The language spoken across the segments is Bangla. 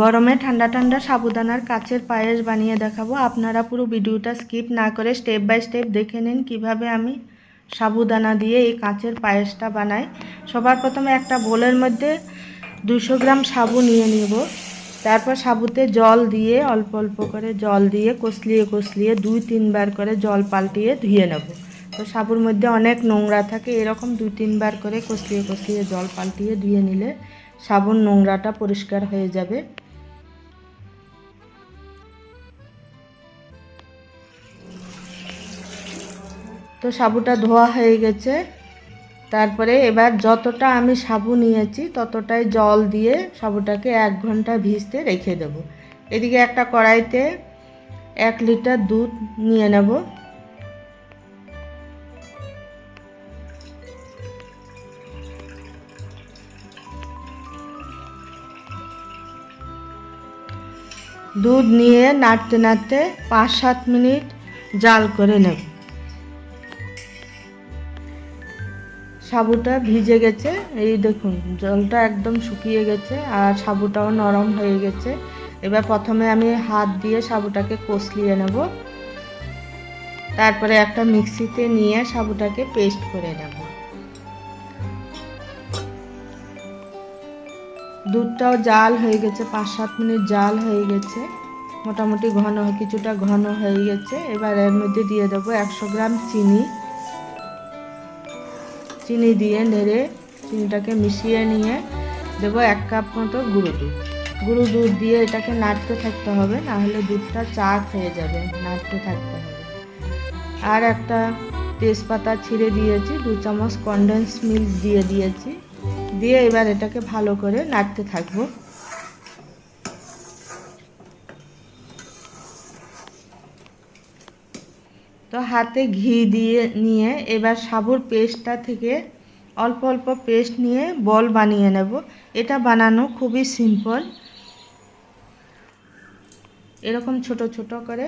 গরমে ঠান্ডা ঠান্ডা সাবুদানার কাচের পায়েস বানিয়ে দেখাবো। আপনারা পুরো ভিডিওটা স্কিপ না করে স্টেপ বাই স্টেপ দেখে নিন কীভাবে আমি সাবুদানা দিয়ে এই কাচের পায়েসটা বানাই। সবার প্রথমে একটা বোলের মধ্যে দুশো গ্রাম সাবু নিয়ে নিব। তারপর সাবুতে জল দিয়ে, অল্প অল্প করে জল দিয়ে, কষলিয়ে কষলিয়ে দুই তিনবার করে জল পাল্টিয়ে ধুয়ে নেব। তো সাবুর মধ্যে অনেক নোংরা থাকে, এরকম দুই তিনবার করে কষলিয়ে কষলিয়ে জল পাল্টিয়ে ধুয়ে নিলে সাবুন নোংরাটা পরিষ্কার হয়ে যাবে। তো সাবুটা ধোয়া হয়ে গেছে। তারপরে এবার যতটা আমি সাবু নিয়েছি, ততটাই জল দিয়ে সাবুটাকে এক ঘণ্টা ভিজতে রেখে দেব। এদিকে একটা কড়াইতে এক লিটার দুধ নিয়ে নেব। দুধ নিয়ে নাড়তে নাড়তে পাঁচ সাত মিনিট জাল করে নেব। সাবুটা ভিজে গেছে। এই দেখুন, জলটা একদম শুকিয়ে গেছে আর সাবুটাও নরম হয়ে গেছে। এবার প্রথমে আমি হাত দিয়ে সাবুটাকে কষলিয়ে নেব। তারপরে একটা মিক্সিতে নিয়ে সাবুটাকে পেস্ট করে নেব। দুধটাও জাল হয়ে গেছে, পাঁচ সাত মিনিট জাল হয়ে গেছে। মোটামুটি ঘন, কিছুটা ঘন হয়ে গেছে। এবার এর মধ্যে দিয়ে দেবো একশো গ্রাম চিনি। চিনি দিয়ে নেড়ে চিনিটাকে মিশিয়ে নিয়ে দেবো এক কাপ মতো গুঁড়ো দুধ। গুঁড়ো দুধ দিয়ে এটাকে নাড়তে থাকতে হবে নাহলে দুধটা চা খেয়ে যাবে, নাড়তে থাকতে হবে। আর একটা তেজপাতা ছিঁড়ে দিয়েছি, দু চামচ কনডেন্স মিল্ক দিয়ে দিয়েছি। দিয়ে এবার এটাকে ভালো করে নাড়তে থাকব। তো হাতে ঘি দিয়ে নিয়ে এবার সাবুর পেস্টটা থেকে অল্প অল্প পেস্ট নিয়ে বল বানিয়ে নেব। এটা বানানো খুবই সিম্পল। এরকম ছোট ছোট করে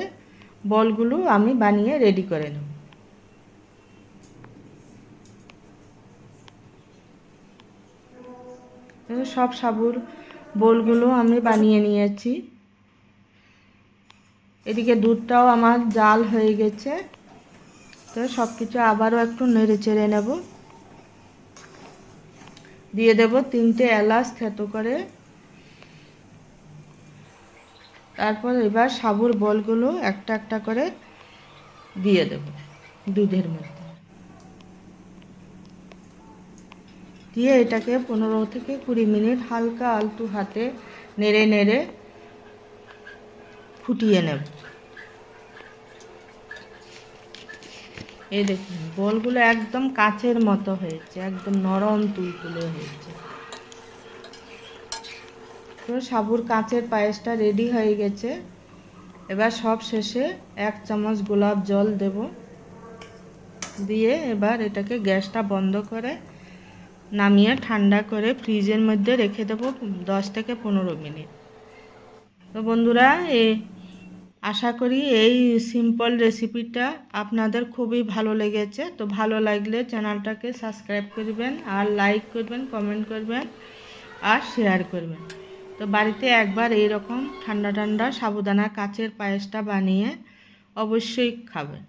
বলগুলো আমি বানিয়ে রেডি করে নেব। সব সাবুর বোলগুলো আমি বানিয়ে নিয়েছি। এদিকে দুধটাও আমার জাল হয়ে গেছে। তো সব কিছু আবারও একটু নেড়ে চেড়ে নেব। দিয়ে দেব তিনটে এলাচ থেতো করে। তারপর এবার সাবুর বলগুলো একটা একটা করে দিয়ে দেব দুধের মধ্যে। দিয়ে এটাকে পনেরো থেকে কুড়ি মিনিট হালকা আলতু হাতে নেড়ে নেড়ে ফুটিয়ে নেব। এই দেখুন, বলগুলো একদম কাচের মতো হয়েছে, একদম নরম তুলতুলে হয়েছে। তো সাবুর কাঁচের পায়েসটা রেডি হয়ে গেছে। এবার সব শেষে এক চামচ গোলাপ জল দেব। দিয়ে এবার এটাকে গ্যাসটা বন্ধ করে নামিয়ে ঠান্ডা করে ফ্রিজের মধ্যে রেখে দেবো দশ থেকে পনেরো মিনিট। তো বন্ধুরা এই আশা করি এই সিম্পল রেসিপিটা আপনাদের খুবই ভালো লেগেছে। তো ভালো লাগলে চ্যানেলটাকে সাবস্ক্রাইব করবেন আর লাইক করবেন কমেন্ট করবেন আর শেয়ার করবেন। তো বাড়িতে একবার এই রকম ঠান্ডা ঠান্ডা সাবুদানা কাচের পায়েসটা বানিয়ে অবশ্যই খাবেন।